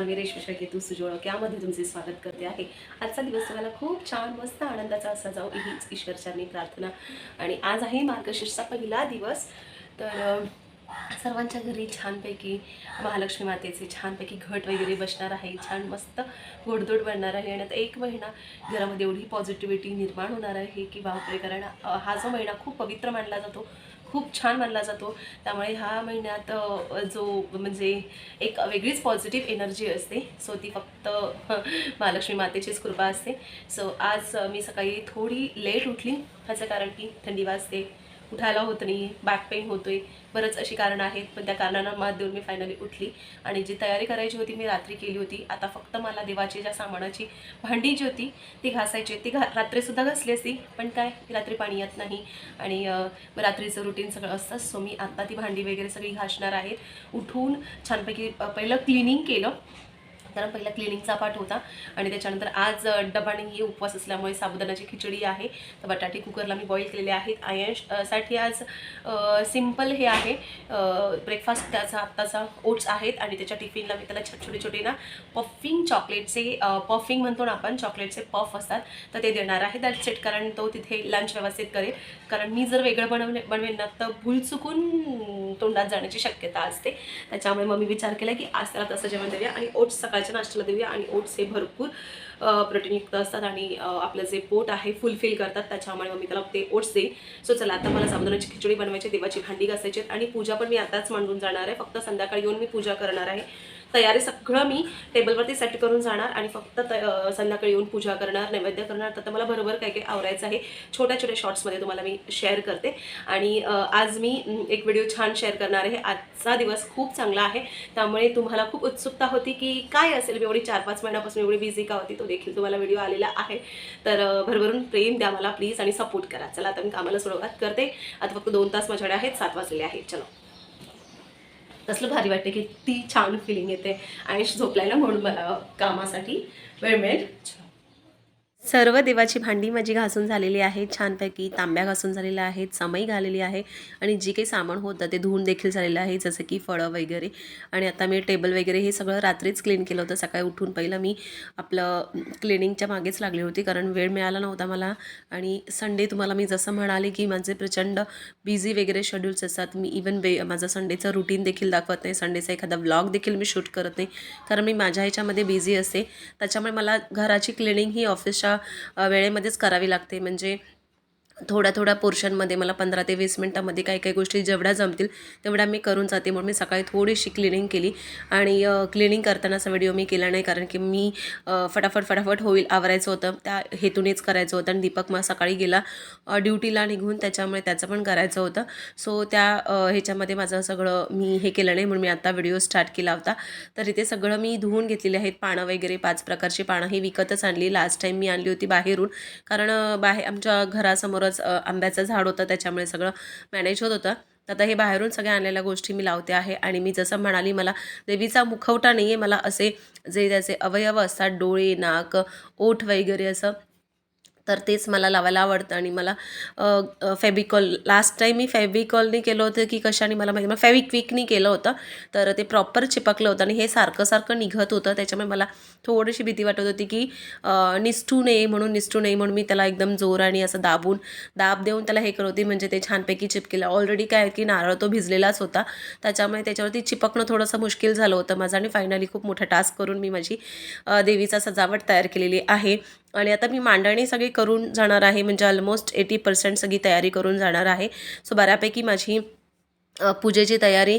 नमस्कार मी रेश्मी केतू सुजोळक यामध्ये तुमचे स्वागत करते आहे. आजचा दिवस तुम्हाला खूप छान मस्त आनंदाचा असा जाऊ हीच ईश्वरचरणी प्रार्थना. आणि आज आहे मार्गशीर्षचा पहिला दिवस. तर सर्वांच्या घरी छानपैकी महालक्ष्मी मातेचे छानपैकी घट वगैरे बसणार आहे. छान मस्त गोडधोड बनणार आहे. आणि आता एक महिना घरामध्ये एवढी पॉझिटिव्हिटी निर्माण होणार आहे की बापरे! कारण हा जो महिना खूप पवित्र मानला जातो. खूप छान मानला जातो. त्यामुळे ह्या महिन्यात जो म्हणजे एक वेगळीच पॉझिटिव्ह एनर्जी असते. सो ती फक्त महालक्ष्मी मातेचीच कृपा असते. सो आज मी सकाळी थोडी लेट उठली. ह्याचं कारण की थंडी वाजते. उठायला होत नाही बॅक पेन होतोय. बरंच अशी कारणं आहेत पण त्या कारणांना मात देऊन मी फायनली उठली. आणि जी तयारी करायची होती मी रात्री केली होती. आता फक्त मला देवाची ज्या सामानाची भांडी जी होती ती घासायची ती घा रात्रीसुद्धा घासली असती पण काय रात्री पाणी येत नाही. आणि रात्रीचं रुटीन सगळं असतं सो मी आत्ता ती भांडी वगैरे सगळी घासणार आहेत उठून छानपैकी पहिलं क्लिनिंग केलं. कारण पहिला क्लिनिंगचा पाठ होता आणि त्याच्यानंतर आज अ, ही उपवास असल्यामुळे साबुदाण्याची खिचडी आहे. तर बटाटे कुकरला मी बॉईल केलेले आहेत. आयशसाठी आज सिंपल हे आहे. ब्रेकफास्ट त्याचा आत्ताचा ओट्स आहेत आणि त्याच्या टिफिनला मी त्याला छोटे छोटे ना पफिंग चॉकलेटचे पफिंग म्हणतो ना आपण चॉकलेटचे पफ असतात. तर ते देणार आहे. दॅट सेट कारण तो तिथे लंच व्यवस्थित करेल. कारण मी जर वेगळं बनवले बनवेल ना तर भूल चुकून तोंडात जाण्याची शक्यता असते. त्याच्यामुळे मग मी विचार केला की आज त्याला तसं जेवण देऊया आणि ओट्स सकाळच्या नाश्त्याला देऊया आणि ओट्स हे भरपूर प्रोटीनयुक्त असतात आणि आपलं जे पोट आहे फुलफिल करतात त्याच्यामुळे मग मी त्याला ते ओट्स देईन. सो चला आता मला साबुदाण्याची खिचडी बनवायची देवाची भांडी घासायची आणि पूजा पण मी आताच मांडून जाणार आहे. फक्त संध्याकाळी येऊन मी पूजा करणार आहे. तयारी सगळं मी टेबलवरती सेट करून जाणार आणि फक्त त संध्याकाळी येऊन पूजा करणार नैवेद्य करणार. तर मला बरोबर काय काय आवरायचं आहे छोट्या छोट्या शॉर्ट्समध्ये तुम्हाला मी शेअर करते. आणि आज मी एक व्हिडिओ छान शेअर करणार आहे. आजचा दिवस खूप चांगला आहे. त्यामुळे तुम्हाला खूप उत्सुकता होती की काय असेल? मी एवढी चार पाच महिन्यापासून एवढी बिझी का होती? तो देखील तुम्हाला व्हिडिओ आलेला आहे. तर भरभरून प्रेम द्या मला प्लीज आणि सपोर्ट करा. चला आता मी कामाला सुरुवात करते. आता फक्त दोन तास माझ्याकडे आहेत सात वाजलेले आहेत. चलो. कसलं भारी वाटते की ती छान फिलिंग येते. आणि झोपलायला म्हणून मला कामासाठी वेळ मिळेल. सर्व देवाची भांडी माझी घासून झालेली आहे छानपैकी तांब्या घासून झालेल्या आहेत समई घालेली आहे आणि जी काही सामान होतं ते धुवून देखील झालेलं आहे जसं की फळं वगैरे. आणि आता मी टेबल वगैरे हे सगळं रात्रीच क्लीन केलं होतं. सकाळी उठून पहिलं मी आपलं क्लिनिंगच्या मागेच लागली होती कारण वेळ मिळाला नव्हता मला. आणि संडे तुम्हाला मी जसं म्हणाले की माझे प्रचंड बिझी वगैरे शेड्यूल्स असतात. मी इवन बे माझं संडेचं रुटीन देखील दाखवत नाही. संडेचा एखादा व्लॉग देखील मी शूट करत नाही. कारण मी माझ्या ह्याच्यामध्ये बिझी असते. त्याच्यामुळे मला घराची क्लिनिंग ही ऑफिसच्या वेळेमध्येच करावी लागते. म्हणजे थोड्या थोड्या पोर्शनमध्ये मला पंधरा ते वीस मिनटामध्ये काही काही गोष्टी जेवढ्या जमतील तेवढ्या मी करून जाते म्हणून मी सकाळी थोडीशी क्लिनिंग केली. आणि क्लिनिंग करतानाचा व्हिडिओ मी केला नाही कारण की मी फटाफट फटाफट होईल आवरायचं होतं. त्या हेतूनेच करायचं होतं आणि दीपक मग सकाळी गेला ड्युटीला निघून त्याच्यामुळे त्याचं पण करायचं होतं. सो त्या ह्याच्यामध्ये माझं सगळं मी हे केलं नाही म्हणून मी आता व्हिडिओ स्टार्ट केला होता. तर इथे सगळं मी धुवून घेतलेले आहेत पानं वगैरे पाच प्रकारची पानं. ही विकतच आणली. लास्ट टाईम मी आणली होती बाहेरून. कारण बाहेर आमच्या घरासमोरच अ, आंब्याचं झाड होतं त्याच्यामुळे सगळं मॅनेज होत होतं. तर आता हे बाहेरून सगळ्या आणलेल्या गोष्टी मी लावते आहे आणि मी जसं म्हणाली मला देवीचा मुखवटा नाही आहे मला असे जे त्याचे अवयव असतात डोळे नाक ओठ वगैरे असं तर तेच मला लावायला आवडतं आणि मला फेबिकॉल लास्ट टाईम मी फेबिकॉलनी केलं होतं की कशाने मला माहिती मला फेविक्विकनी केलं होतं. तर ते प्रॉपर चिपकलं होतं आणि हे सारखं सारखं निघत होतं. त्याच्यामुळे मला थोडीशी भीती वाटत होती की अ, निसटू नये म्हणून निसटू नये म्हणून मी त्याला एकदम जोर आणि असं दाबून दाब देऊन त्याला हे करत होती. म्हणजे ते छानपैकी चिपकेलं. ऑलरेडी काय आहे की नारळ तो भिजलेलाच होता. त्याच्यामुळे त्याच्यावरती चिपकणं थोडंसं मुश्किल झालं होतं माझं आणि फायनली खूप मोठा टास्क करून मी माझी देवीचा सजावट तयार केलेली आहे. आणि आता मी मांडणी सगळी करून जाणार आहे म्हणजे ऑलमोस्ट एटी पर्सेंट सगळी तयारी करून जाणार आहे. सो बऱ्यापैकी माझी पूजेची तयारी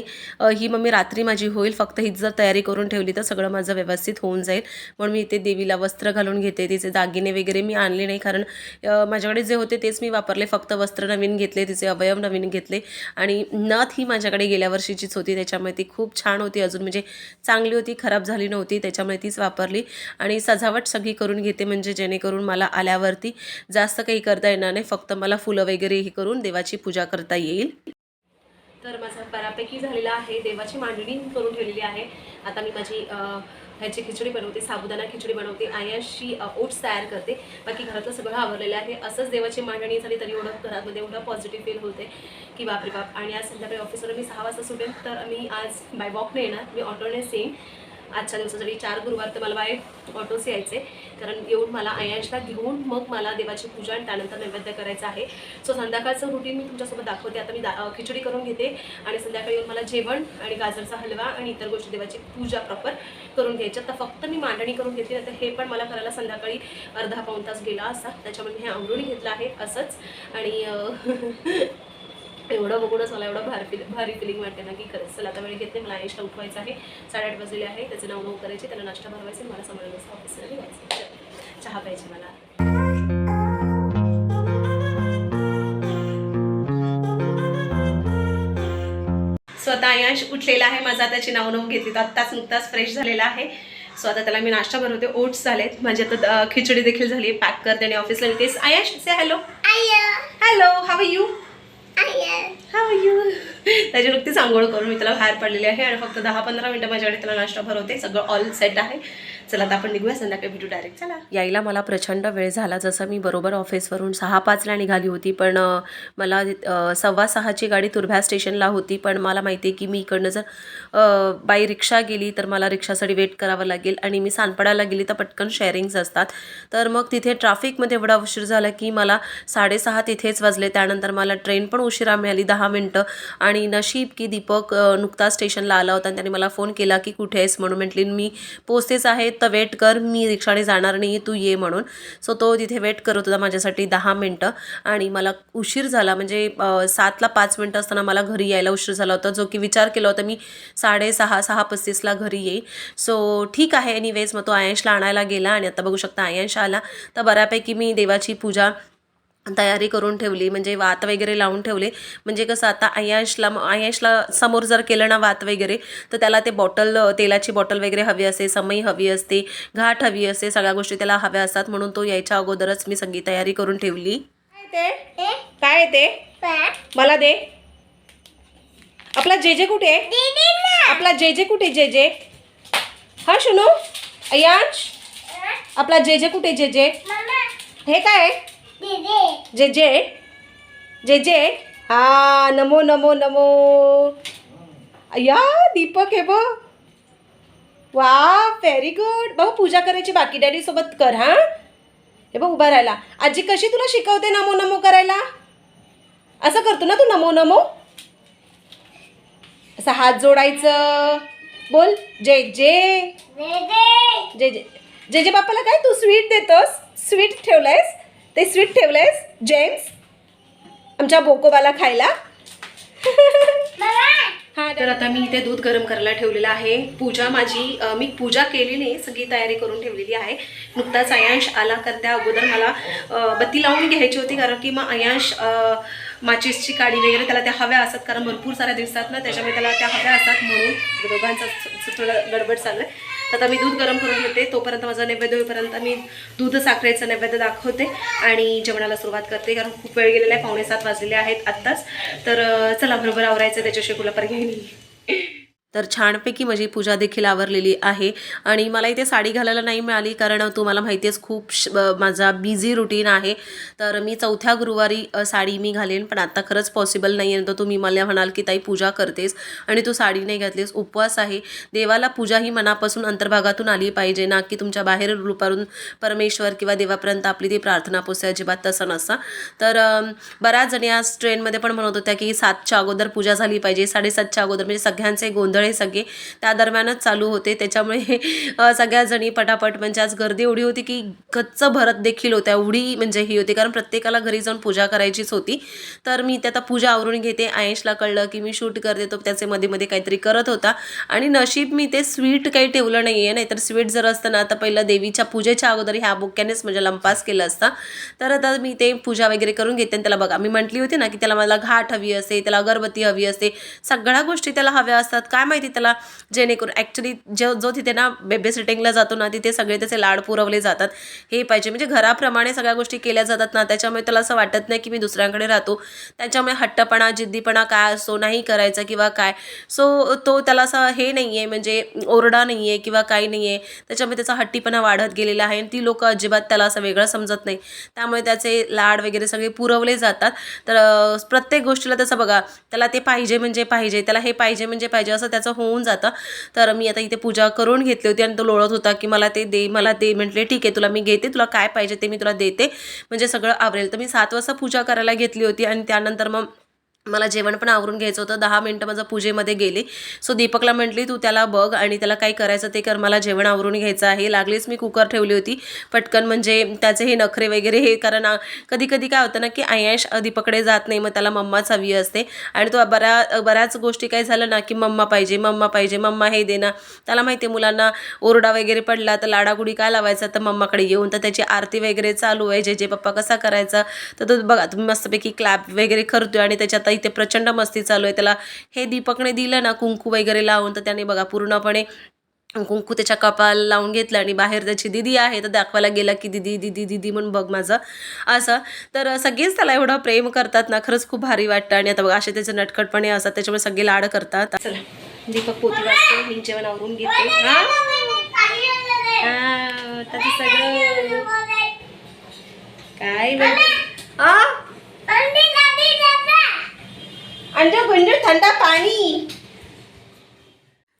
ही मग मी रात्री माझी होईल. फक्त हीच जर तयारी करून ठेवली तर सगळं माझं व्यवस्थित होऊन जाईल. म्हणून मी इथे देवीला वस्त्र घालून घेते तिचे दागिने वगैरे मी आणले नाही. कारण माझ्याकडे जे होते तेच मी वापरले. फक्त वस्त्र नवीन घेतले तिचे अवयव नवीन घेतले. आणि नथ ही माझ्याकडे गेल्या वर्षीचीच होती. त्याच्यामुळे ती खूप छान होती. अजून म्हणजे चांगली होती खराब झाली नव्हती. त्याच्यामुळे तीच वापरली. आणि सजावट सगळी करून घेते म्हणजे जेणेकरून मला आल्यावरती जास्त काही करता येणार नाही. फक्त मला फुलं वगैरे हे करून देवाची पूजा करता येईल. तर माझा बऱ्यापैकी झालेला आहे. देवाची मांडणी करून ठेवलेली आहे. आता मी माझी ह्याची खिचडी बनवते साबुदाणा खिचडी बनवते. आयाशी ओट्स तयार करते. बाकी घरातलं सगळं आवरलेलं आहे. असंच देवाची मांडणी झाली तरी एवढं घरामध्ये एवढं पॉझिटिव्ह फील होते की बापरे बाप. आणि आज संध्याकाळी ऑफिसवर मी सहा वाजता सुटेल तर मी आज बाय वॉकने येणार. मी ऑटोनेच येईन आजच्या दिवसासाठी चार गुरुवार तर मला बाय ऑटोच यायचे. कारण येऊन मला आयांशला घेऊन मग मला देवाची पूजा आणि त्यानंतर नैवेद्य करायचं आहे. सो संध्याकाळचं रुटीन मी तुमच्यासोबत दाखवते. आता मी दा खिचडी करून घेते आणि संध्याकाळी येऊन मला जेवण आणि गाजरचा हलवा आणि इतर गोष्टी देवाची पूजा प्रॉपर करून घ्यायच्या तर फक्त मी मांडणी करून घेते. तर हे पण मला करायला संध्याकाळी अर्धा पाऊण तास गेला असा. त्याच्यामुळे मी हे आवरून घेतलं आहे असंच. आणि एवढं बघूनच मला एवढं भारी फिल भारी फिलिंग वाटते ना की खरंच चला आता वेळ घेतली मला आयुषला उठवायचं आहे. साडेआठ वाजलेले आहे त्याचे नाव नऊ करायचे त्याला नाश्ता भरवायचे मला सांभाळायला वाजता ऑफिसला निघायचं चहा प्यायची मला. स्वतः आयांश उठलेला आहे माझा त्याची नाव नऊ घेतली तर आत्ताच नुकताच फ्रेश झालेला आहे. सो आता त्याला मी नाश्ता बनवते ओट्स झालेत. माझी आता खिचडी देखील झाली पॅक करते आणि ऑफिसला नेतेस आयांश से hello hello how you how you त्याची नुकतीच आंघोळ करून मी त्याला बाहेर पडलेली आहे आणि फक्त दहा पंधरा मिनटं माझ्याकडे त्याला नाश्ता भरवते. सगळं ऑल सेट आहे. चला आता आपण निघूया. संध्याकाळी भेटू डायरेक्ट चला. यायला मला प्रचंड वेळ झाला. जसं मी बरोबर ऑफिसवरून सहा पाचला निघाली होती पण मला सव्वा सहाची गाडी तुर्भ्या स्टेशनला होती पण मला माहिती आहे की मी इकडनं जर बाई बाय रिक्षा गेली तर मला रिक्षासाठी वेट करावं लागेल. आणि मी सानपडाला गेली तर पटकन शेअरिंग्स असतात. तर मग तिथे ट्रॅफिकमध्ये एवढा उशीर झाला की मला साडेसहा तिथेच वाजले. त्यानंतर मला ट्रेन पण उशिरा मिळाली दहा मिनटं. आणि न नशीब की दीपक नुकताच स्टेशनला आला होता आणि त्याने मला फोन केला की कुठे आहेस म्हणून. म्हटली मी पोचतेच आहे तर वेट कर मी रिक्षाने जाणार नाही तू ये म्हणून. सो तो तिथे वेट करत होता माझ्यासाठी दहा मिनटं. आणि मला उशीर झाला म्हणजे सातला पाच मिनटं असताना मला घरी यायला उशीर झाला होता. जो की विचार केला होता मी साडेसहा सहा पस्तीसला घरी येईल सो ठीक आहे एनिवेज मग तो आयंशला आणायला गेला आणि आता बघू शकता आयंश आला. तर बऱ्यापैकी मी देवाची पूजा तयारी करून ठेवली म्हणजे वात वगैरे लावून ठेवले. म्हणजे कसं आता आयाशला आयाशला समोर जर केलं ना वात वगैरे तर त्याला ते बॉटल तेलाची बॉटल वगैरे हवी असते समई हवी असते घाट हवी असते सगळ्या गोष्टी त्याला हव्या असतात. म्हणून तो यायच्या अगोदरच मी सगळी तयारी करून ठेवली. काय ते काय ते? मला दे. आपला जे जे कुठे? आहे आपला जे जे कुठे जे जे? हा शुनू? अयांश आपला जे जे कुठे जे जे? हे काय आहे? जे जे. जे जे. हा नमो नमो नमो. या दीपक हे बघ. वा व्हेरी गुड भाऊ पूजा करायची बाकी. डॅडी सोबत कर हा. हे बघ उभा राहायला आजी कशी तुला शिकवते नमो नमो करायला? असं करतो ना तू नमो नमो? असं हात जोडायचं. बोल. जे जे. जे जे. जे जे. बाप्पाला काय तू स्वीट देतोस? स्वीट ठेवलंयस? ते स्वीट ठेवलंयस जेम्स आमच्या बोकोबाला खायला? हा तर आता मी इथे दूध गरम करायला ठेवलेलं आहे. पूजा माझी अ, मी पूजा केली नाही सगळी तयारी करून ठेवलेली आहे. नुकताच अयांश आला तर त्या अगोदर मला अ, बत्ती लावून घ्यायची होती कारण की मग अयांश अ, माचीसची काडी वगैरे त्याला त्या हव्या असतात कारण भरपूर साऱ्या दिवसात ना त्याच्यामुळे त्याला त्या हव्या असतात म्हणून दोघांचा थोडं गडबड चालू आहे. तर आता मी दूध गरम करून घेते तोपर्यंत माझा नैवेद्य होईपर्यंत मी दूध साखरेचं नैवेद्य दाखवते आणि जेवणाला सुरुवात करते कारण खूप वेळ गेलेला आहे पावणे सात वाजलेले आहेत आत्ताच. तर चला बरोबर आवरायचं त्याच्याशिवाय कुलापर घेऊन तर छानपैकी माझी पूजा देखील आवरलेली आहे. आणि मला इथे साडी घालायला नाही मिळाली कारण तुम्हाला माहिती आहेच खूप श- माझा बिझी रुटीन आहे. तर मी चौथ्या गुरुवारी साडी मी घालेन पण आता खरंच पॉसिबल नाही आहे तर तुम्ही मला म्हणाल की ताई पूजा करतेस आणि तू साडी नाही घातलीस उपवास आहे. देवाला पूजा ही मनापासून अंतर्भागातून आली पाहिजे ना की तुमच्या बाहेर रूपारून परमेश्वर किंवा देवापर्यंत आपली ती प्रार्थना पोचते अजिबात तसं नसा तर बऱ्याच जणी आज ट्रेनमध्ये पण म्हणत होत्या की सातच्या अगोदर पूजा झाली पाहिजे. साडेसातच्या अगोदर म्हणजे सगळ्यांचे गोंधळ हे सगळे त्या दरम्यानच चालू होते. त्याच्यामुळे सगळ्याजणी सगळ्या जणी पटापट म्हणजे आज गर्दी एवढी होती की गच्च भरत देखील होत्या. एवढी म्हणजे ही होती. कारण प्रत्येकाला घरी जाऊन पूजा करायचीच होती. तर मी ते आता पूजा आवरून घेते. आयेशला कळलं की मी शूट करते. तो त्याचे मध्ये मध्ये काहीतरी करत होता. आणि नशीब मी ते स्वीट काही ठेवलं नाही आहे नाहीतर स्वीट जर असतं ना आता पहिलं देवीच्या पूजेच्या अगोदर ह्या बुक्यानेच म्हणजे लंपास केलं असता. तर आता मी ते पूजा वगैरे करून घेते. आणि त्याला बघा मी म्हटली होती ना की त्याला मला घाट हवी असते त्याला अगरबत्ती हवी असते सगळ्या गोष्टी त्याला हव्या असतात. काय माहिती त्याला जेणेकरून ॲक्च्युली जो जो तिथे ना बेबी सिटिंगला जातो ना तिथे सगळे त्याचे लाड पुरवले जातात. हे पाहिजे. म्हणजे घराप्रमाणे सगळ्या गोष्टी केल्या जातात ना त्याच्यामुळे त्याला असं वाटत नाही की मी दुसऱ्यांकडे राहतो. त्याच्यामुळे हट्टपणा जिद्दीपणा काय असतो नाही करायचा किंवा काय. सो तो त्याला असं हे नाही आहे म्हणजे ओरडा नाही आहे किंवा काही नाही आहे त्याच्यामुळे त्याचा हट्टीपणा वाढत गेलेला आहे आणि ती लोकं अजिबात त्याला असं वेगळं समजत नाही. त्यामुळे त्याचे लाड वगैरे सगळे पुरवले जातात. तर प्रत्येक गोष्टीला त्याचं बघा त्याला ते पाहिजे म्हणजे पाहिजे त्याला हे पाहिजे म्हणजे पाहिजे असं त्याचं त्याचं होऊन जातं. तर मी आता इथे पूजा करून घेतली होती आणि तो लोळत होता की मला ते दे मला दे म्हटले ठीक आहे तुला मी घेते तुला काय पाहिजे ते मी तुला देते. म्हणजे सगळं आवरेल. तर मी सात वाजता पूजा करायला घेतली होती आणि त्यानंतर मग मला जेवण पण आवरून घ्यायचं होतं. दहा मिनटं माझं पूजेमध्ये गेले. सो दीपकला म्हटली तू त्याला बघ आणि त्याला काय करायचं ते कर. मला जेवण आवरून घ्यायचं आहे. लागलीच मी कुकर ठेवली होती. पटकन म्हणजे त्याचे हे नखरे वगैरे हे कारण कधी कधी काय होतं ना की आयश दीपकडे जात नाही. मग त्याला मम्माच हवी असते. आणि तो बऱ्या बऱ्याच गोष्टी काय झालं ना की मम्मा पाहिजे मम्मा पाहिजे मम्मा हे देणं. त्याला माहिती आहे मुलांना ओरडा वगैरे पडला तर लाडागुडी काय लावायचा? तर मम्माकडे येऊन तर त्याची आरती वगैरे चालू आहे. जे जे पप्पा कसा करायचा? तर तो बघा तुम्ही मस्तपैकी क्लॅप वगैरे करतोय आणि त्याच्यात इथे प्रचंड मस्ती चालू आहे. त्याला हे दीपकने दिलं ना कुंकू वगैरे लावून तर त्याने बघा पूर्णपणे कुंकू त्याच्या कपाल लावून घेतलं आणि बाहेर त्याची दिदी आहे तर दाखवायला गेला की दिदी दिदी दिदी म्हणून बघ माझं. असं. तर सगळेच त्याला एवढं प्रेम करतात ना खरंच खूप भारी वाटतं. आणि आता बघा असे त्याचे नटखटपणे असतात त्याच्यामुळे सगळे लाड करतात. चला दीपक पोती वाजतो मी जेवण आवरून घेते. हा? त्याचं सगळं काय म्हणते गुंडू थंड पाणी.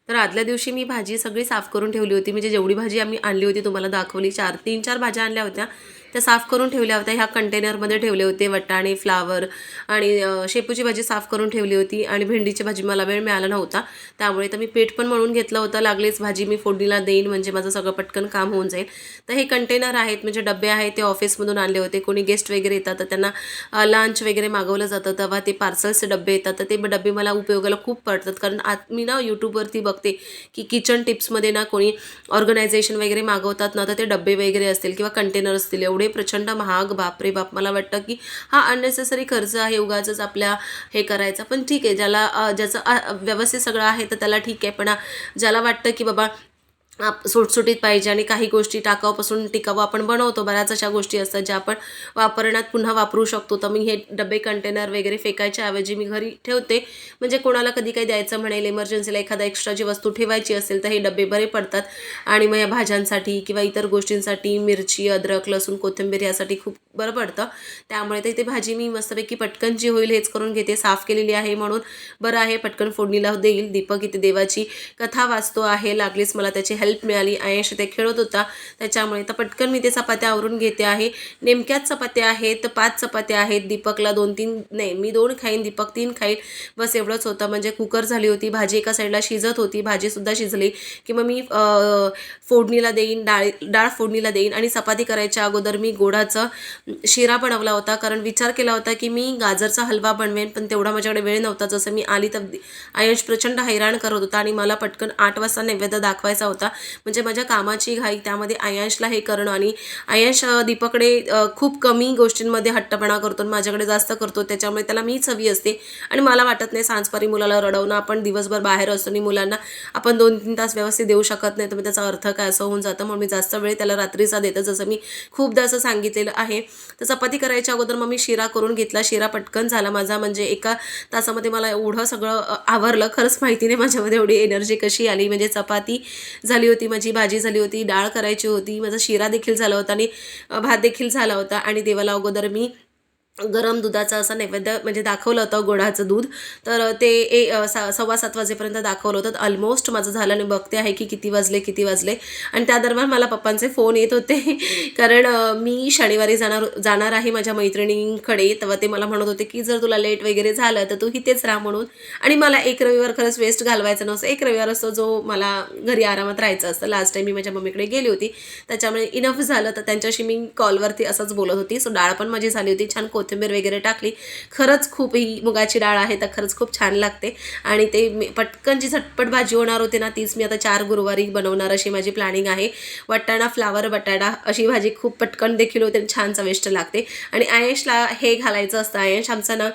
तर आदल्या दिवशी मी भाजी सगळी साफ करून ठेवली होती. म्हणजे जेवढी भाजी आम्ही आणली होती तुम्हाला दाखवली. चार तीन चार भाज्या आणल्या होत्या. त्या साफ करून ठेवल्या होत्या. ह्या कंटेनरमध्ये ठेवले होते वटाणे फ्लावर आणि शेपूची भाजी साफ करून ठेवली होती आणि भेंडीची भाजी मला वेळ मिळाला नव्हता. त्यामुळे तर मी पीठ पण म्हणून घेतलं होतं. लागलीच भाजी मी फोडणीला देईन म्हणजे माझं सगळं पटकन काम होऊन जाईल. तर हे कंटेनर आहेत म्हणजे डबे आहेत ते ऑफिसमधून आणले होते. कोणी गेस्ट वगैरे येतात तर त्यांना लंच वगैरे मागवलं जातं. तेव्हा ते पार्सल्सचे डबे येतात. तर ते डबे मला उपयोगाला खूप पडतात. कारण आत मी ना यूट्यूबवरती बघते की किचन टिप्समध्ये ना कोणी ऑर्गनायझेशन वगैरे मागवतात ना तर ते डबे वगैरे असतील किंवा कंटेनर असतील एवढे प्रचंड महाग बापरे बाप मला वाटतं की हा अननेसेसरी खर्च आहे उगाचच आपल्या हे करायचा. पण ठीक आहे ज्याला ज्याचं व्यवस्थित सगळं आहे तर त्याला ठीक आहे. पण ज्याला वाटतं की बाबा आप सुटसुटीत पाहिजे आणि काही गोष्टी टाकावपासून टिकावं आपण बनवतो. बऱ्याच अशा गोष्टी असतात ज्या आपण वापरण्यात पुन्हा वापरू शकतो. तर मी हे डबे कंटेनर वगैरे फेकायच्या ऐवजी मी घरी ठेवते. म्हणजे कोणाला कधी काही द्यायचं म्हणेल इमर्जन्सीला एखादा एक्स्ट्राची वस्तू ठेवायची असेल तर हे डबे बरे पडतात. आणि मग या भाज्यांसाठी किंवा इतर गोष्टींसाठी मिरची अद्रक लसूण कोथिंबीर यासाठी खूप बरं पडतं. त्यामुळे तर इथे भाजी मी मस्तपैकी पटकन जी होईल हेच करून घेते. साफ केलेली आहे म्हणून बरं आहे. पटकन फोडणीला देईल दीपक. इथे देवाची कथा वाचतो आहे. लागलीच मला त्याची हेल्प हेल्प मिळाली. आयश ते खेळत होता. त्याच्यामुळे तर पटकन मी ते चपात्या आवरून घेते आहे. नेमक्याच चपात्या आहेत. पाच चपात्या आहेत. दीपकला दोन तीन नाही मी दोन खाईन. दीपक तीन खाईन. बस एवढंच होतं. म्हणजे कुकर झाली होती. भाजी एका साईडला शिजत होती. भाजीसुद्धा शिजली. की मग मी फोडणीला देईन. डाळ डाळ फोडणीला देईन. आणि चपाती करायच्या अगोदर मी गोडाचं शिरा बनवला होता. कारण विचार केला होता की मी गाजरचा हलवा बनवेन. पण तेवढा माझ्याकडे वेळ नव्हता. जसं मी आली तर आयुष प्रचंड हैराण करत होता. आणि मला पटकन आठ वाजता नैवेद्य दाखवायचा होता. म्हणजे माझ्या कामाची घाई त्यामध्ये आयांशला हे करणं आणि आयांश दीपकडे खूप कमी गोष्टींमध्ये हट्टपणा करतो आणि माझ्याकडे जास्त करतो त्याच्यामुळे त्याला मीच हवी असते. आणि मला वाटत नाही सांजपारी मुलाला रडवणं आपण दिवसभर बाहेर असतो आणि मुलांना आपण दोन तीन तास व्यवस्थित देऊ शकत नाही तर मग त्याचा अर्थ काय? असं होऊन जातं. म्हणून मी जास्त वेळ त्याला रात्रीचा देतं जसं मी खूपदा असं सांगितलेलं आहे. तर चपाती करायच्या अगोदर मग मी शिरा करून घेतला. शिरा पटकन झाला माझा म्हणजे एका तासामध्ये मला एवढं सगळं आवरलं. खरंच माहिती नाही माझ्यामध्ये एवढी एनर्जी कशी आली. म्हणजे चपाती झाली झाली होती माझी भाजी झाली होती डाळ करायची होती माझा शिरा देखील झाला होता आणि भात देखील झाला होता आणि देवाला अगोदर मी गरम दुधाचा असा नैवेद्य म्हणजे दाखवलं होतं गोडाचं दूध. तर ते ए सा सव्वा सात वाजेपर्यंत दाखवलं होतं. ऑलमोस्ट माझं झालं आणि बघते आहे की किती वाजले किती वाजले. आणि त्या दरम्यान मला पप्पांचे फोन येत होते. कारण मी शनिवारी जाणार जाणार आहे माझ्या मैत्रिणींकडे. तेव्हा ते मला म्हणत होते की जर तुला लेट वगैरे झालं तर तू इथेच राहा म्हणून. आणि मला एक रविवार खरंच वेस्ट घालवायचा नसतो एक रविवार असतो जो मला घरी आरामात राहायचं असतं. लास्ट टाईम मी माझ्या मम्मीकडे गेली होती. त्याच्यामुळे इनफ झालं. तर त्यांच्याशी मी कॉलवरती असंच बोलत होती. सो डाळ पण माझी झाली होती. छान कोथिंबीर वगैरे टाकली. खरंच खूप ही मुगाची डाळ आहे तर खरंच खूप छान लागते. आणि ते मी पटकन जी झटपट भाजी होणार होते ना तीच मी आता चार गुरुवारी बनवणार अशी माझी प्लॅनिंग आहे. वाटाणा फ्लावर बटाटा अशी भाजी खूप पटकन देखील होते आणि छान चविष्ट लागते. आणि आयशला हे घालायचं असतं. आयश आमचा ना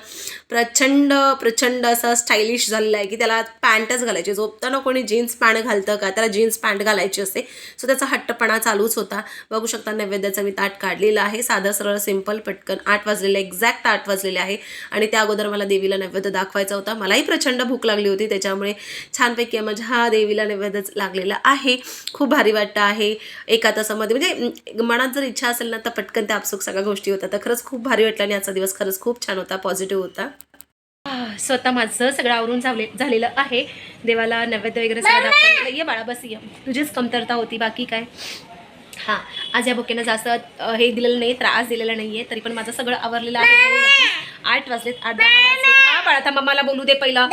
प्रचंड प्रचंड असा स्टायलिश झालेला आहे की त्याला पॅन्टच घालायची. झोपताना कोणी जीन्स पॅन्ट घालतं का? त्याला जीन्स पॅन्ट घालायची असते. सो त्याचा हट्टपणा चालूच होता. बघू शकता नैवेद्याचा मी ताट काढलेला आहे. साधं सरळ सिंपल पटकन आठ वाजलेले एक्झॅक्ट आठ वाजलेले आहे. आणि त्या अगोदर मला देवीला नैवेद्य दाखवायचा होता. मलाही प्रचंड भूक लागली होती. त्याच्यामुळे छानपैकी माझ्या हा देवीला नैवेद्य लागलेला आहे. खूप भारी वाटतं आहे. एका तासामध्ये म्हणजे मनात जर इच्छा असेल ना तर पटकन त्या आपसूक सगळ्या गोष्टी होतात. तर खरंच खूप भारी वाटलं आणि आजचा दिवस खरंच खूप छान होता पॉझिटिव्ह होता. स्वतः माझं सगळं आवरून झाले झालेलं आहे. देवाला नैवेद्य वगैरे सगळं दाखवलेलं ये बाळा बस ये. तुझीच कमतरता होती बाकी काय? हां आज या बुकेनं जास्त हे दिलेलं नाही त्रास दिलेला नाही आहे तरी पण माझं सगळं आवरलेलं आहे. आठ वाजलेत आठ दहा वाजलेत. हा बाळा आता मम्माला बोलू दे पहिलं.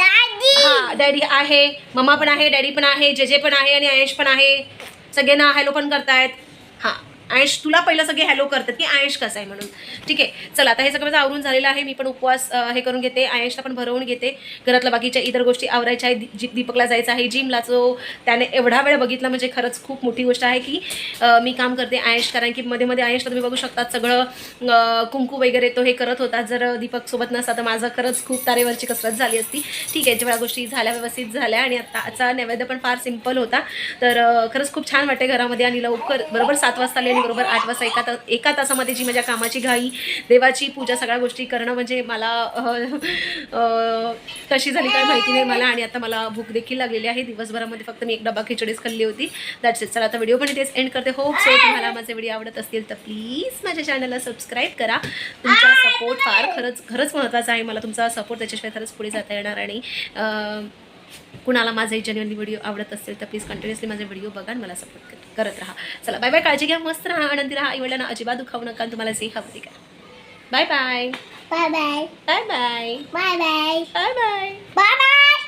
हा डॅडी आहे मम्मा पण आहे डॅडी पण आहे जेजे पण आहे आणि आयेश पण आहे. सगळ्यांना हॅलो पण करतायत. हां. आयश तुला पहिलं सगळे हॅलो करतात की आयश कसं आहे म्हणून. ठीक आहे चला आता हे सगळं माझं आवरून झालेलं आहे. मी पण उपवास हे करून घेते. आयशला पण भरवून घेते. घरातल्या बाकीच्या इतर गोष्टी आवरायच्या आहे दि- दीपकला जायचं आहे जिमला जो त्याने एवढा वेळ बघितला म्हणजे खरंच खूप मोठी गोष्ट आहे की मी काम करते आयश कारण की मध्ये मध्ये आयशला तुम्ही बघू शकता सगळं कुंकू वगैरे तो हे करत होता. जर दीपक सोबत नसता तर माझं खरंच खूप तारेवरची कसरत झाली असती. ठीक आहे जेवढ्या गोष्टी झाल्या व्यवस्थित झाल्या आणि आताचा नैवेद्य पण फार सिंपल होता. तर खरंच खूप छान वाटते घरामध्ये आणि लवकर बरोबर सात वाजता आले आणि बरोबर आठ वाजता एका तास एका तासामध्ये जी माझ्या कामाची घाई देवाची पूजा सगळ्या गोष्टी करणं म्हणजे मला कशी झाली काय माहिती नाही मला. आणि आता मला भूक देखील लागलेली आहे. दिवसभरामध्ये फक्त मी एक डबा खिचडीच खाल्ली होती. दॅट्स इट चला आता व्हिडिओ पण इथेच एंड करते. होप सो तुम्हाला माझे व्हिडिओ आवडत असतील तर प्लीज माझ्या चॅनलला सबस्क्राईब करा. तुमचा सपोर्ट फार खरंच खरंच महत्त्वाचा आहे. मला तुमचा सपोर्ट त्याच्याशिवाय खरंच पुढे जाता येणार आणि कुणाला माझे जेन्युअनली व्हिडिओ आवडत असतील तर प्लीज कंटिन्युअसली माझे व्हिडिओ बघा आणि मला सपोर्ट करत राहा चला बाय बाय काळजी घ्या मस्त राहा आनंदी राहा आईवडिलांना अजिबात दुखावू नका तुम्हाला जे हवं ते करा bye bye. Bye bye Bye bye. Bye bye Bye bye.